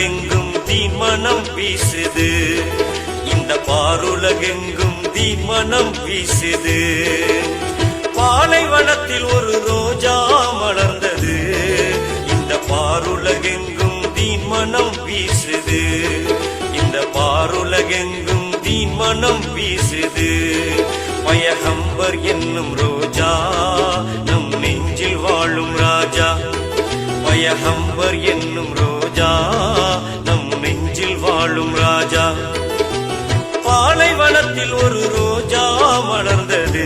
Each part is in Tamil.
பாருலகெங்கும் தீமனம் வீசுது. இந்த பாருலகெங்கும் தீமனம் வீசுது. பாலைவனத்தில் ஒரு ரோஜா மலர்ந்தது. இந்த பாருலகெங்கும் தீமனம் வீசுது. இந்த பாருலகெங்கும் தீமனம் வீசுது. பயகம்பர் என்னும் ரோஜா நம் நெஞ்சில் வாழும் ராஜா. பயகம்பர் என்னும் ரோஜா பாலைவனத்தில் ஒரு ரோஜா வளர்ந்தது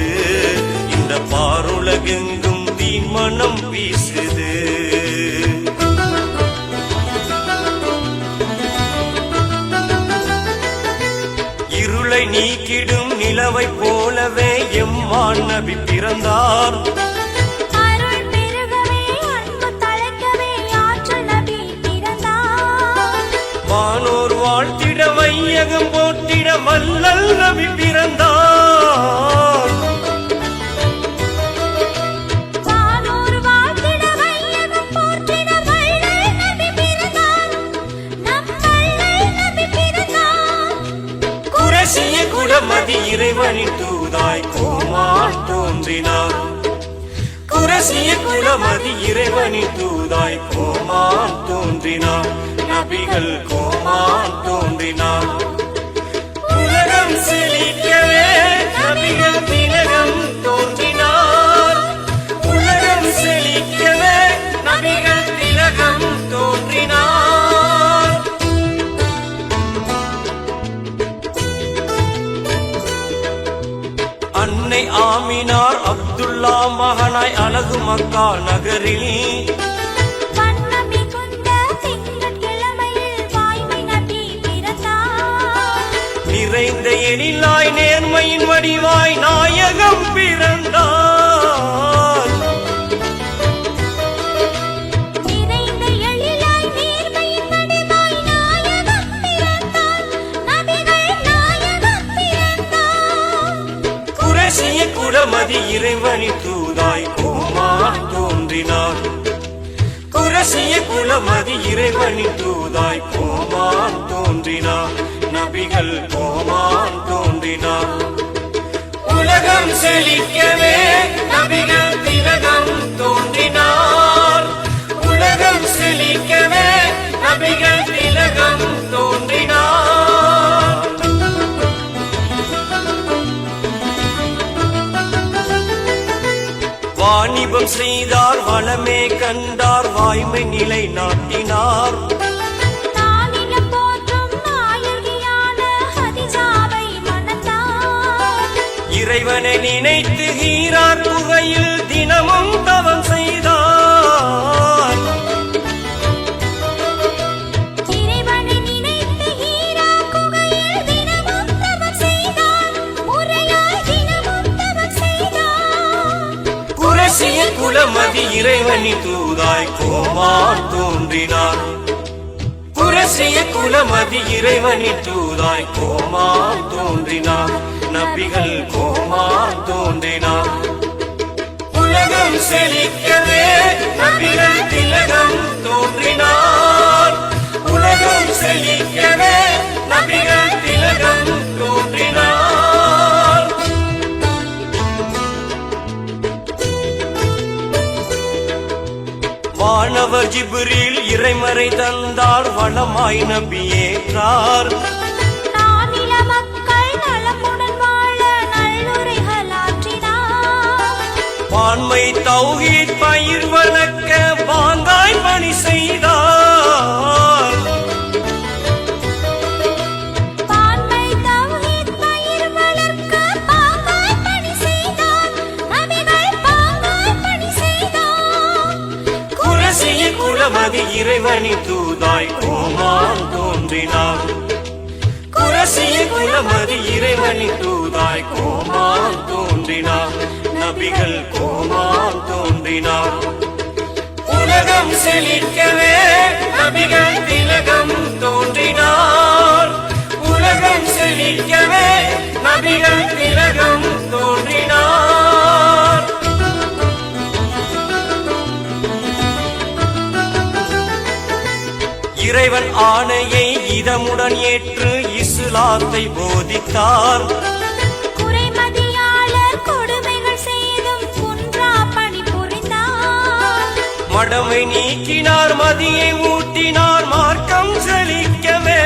இந்த பாருலகெங்கும் தீமனம் வீசுது. இருளை நீக்கிடும் நிலவை போலவே எம்மான் நபி பிறந்தார். வையகம் போற்றிட வல்லல் நபி பிறந்தார். குரசிய குலமதி இறைவனின் தூதாய் கோமான் தோன்றினார். குரசிய குலமதி இறைவனின் தூதாய் கோமான் தோன்றினார். நபிகள் கோமான் தோன்றினார் உலகம் செழிக்கவே நபிகள் திலகம் தோன்றினார். உலகம் செழிக்கவே நபிகள் திலகம் தோன்றினார். அன்னை ஆமினார் அப்துல்லா மகனாய் அழகு மக்கா நகரில் நிறைந்த எழிலாய் நேர்மையின் வடிவாய் நாயகம் பிறந்தார். குரசிய குலமதி இறைவனின் தூதாய் கோமான் தோன்றினார். குரசிய குலமதி இறைவனின் தூதாய் கோமான் தோன்றினார். நபிகள் கோமான் தோன்றினார். உலகம் செழிக்கவே நபிகள் திலகம் தோன்றினார். உலகம் செழிக்கவே நபிகள் திலகம் தோன்றினார். வாணிபம் செய்தார் வளமே கண்டார் வாய்மை நிலை நாட்டினார். இறைவனை நினைத்து ஹீரார் குகையில் தினமும் தவம் செய்தார். இறைவனை குரசிய குலமதி இறைவனின் தூதாய் கோமான் தோன்றினார். குரசிய குலமதி இறைவனின் தூதாய் கோமான் தோன்றினார். நபிகள் கோமான் செழிக்கவே நபிகள் திலகம் தோன்றினார். உலகம் செழிக்கவே நபிகள் திலகம் தோன்றினார். வானவர் ஜிபுரில் இறைமறை தந்தார் வளமாய் நபியேற்றார். பான்மை தௌஹீத் பயிர் வளர்க்க பாங்காய் பணி செய்தார். குரசிய குலமதி இறைவனி தூதாய் கோமான் தோன்றினார். குரசிய குலமதி இறைவனி தூதாய் கோமான் செழிக்கவே நபிகள் திலகம் தோன்றினார். உலகம் செழிக்கவே நபிகள் திலகம் தோன்றினார். இறைவன் ஆணையை இதமுடன் ஏற்று இஸ்லாத்தை போதித்தார். மடமை நீக்கினார் மதியை ஊட்டினார் மார்க்கம் செழிக்கவே.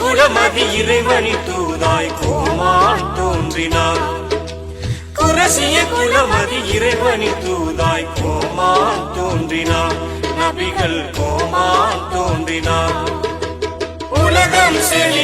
குலமதி இறைவனின் தூதாய் கோமான் தோன்றினார். குரசிய குலமதி இறைவனின் தூதாய் கோமான் தோன்றினார். நபிகள் கோமான் தோன்றினார். உலகம் செழிக்கவே